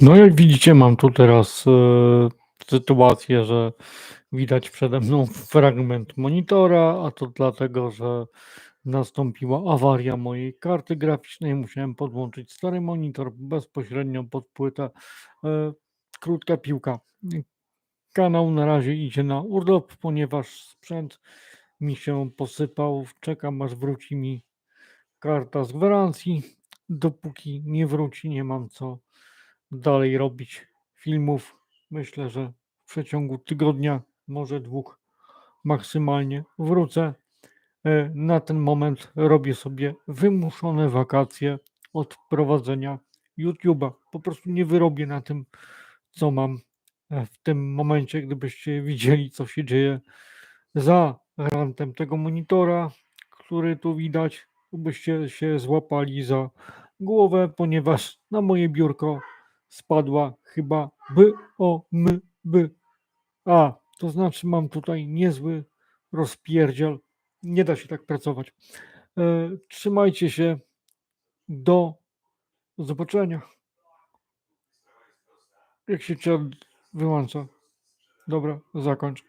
No, jak widzicie, mam tu teraz, e, sytuację, że widać przede mną fragment monitora, a to dlatego, że nastąpiła awaria mojej karty graficznej. Musiałem podłączyć stary monitor bezpośrednio pod płytę. E, krótka piłka. Kanał na razie idzie na urlop, ponieważ sprzęt mi się posypał. Czekam, aż wróci mi karta z gwarancji. Dopóki nie wróci, nie mam co dalej robić filmów. Myślę, że w przeciągu tygodnia, może dwóch maksymalnie wrócę. E, Na ten moment robię sobie wymuszone wakacje od prowadzenia YouTube'a. Po prostu nie wyrobię na tym, co mam e, w tym momencie. Gdybyście widzieli, co się dzieje za rantem tego monitora, który tu widać, byście się złapali za głowę, ponieważ na moje biurko spadła chyba by o my by. A, to znaczy mam tutaj niezły rozpierdziel. Nie da się tak pracować. E, trzymajcie się. Do zobaczenia. Jak się cię wyłącza. Dobra, zakończ.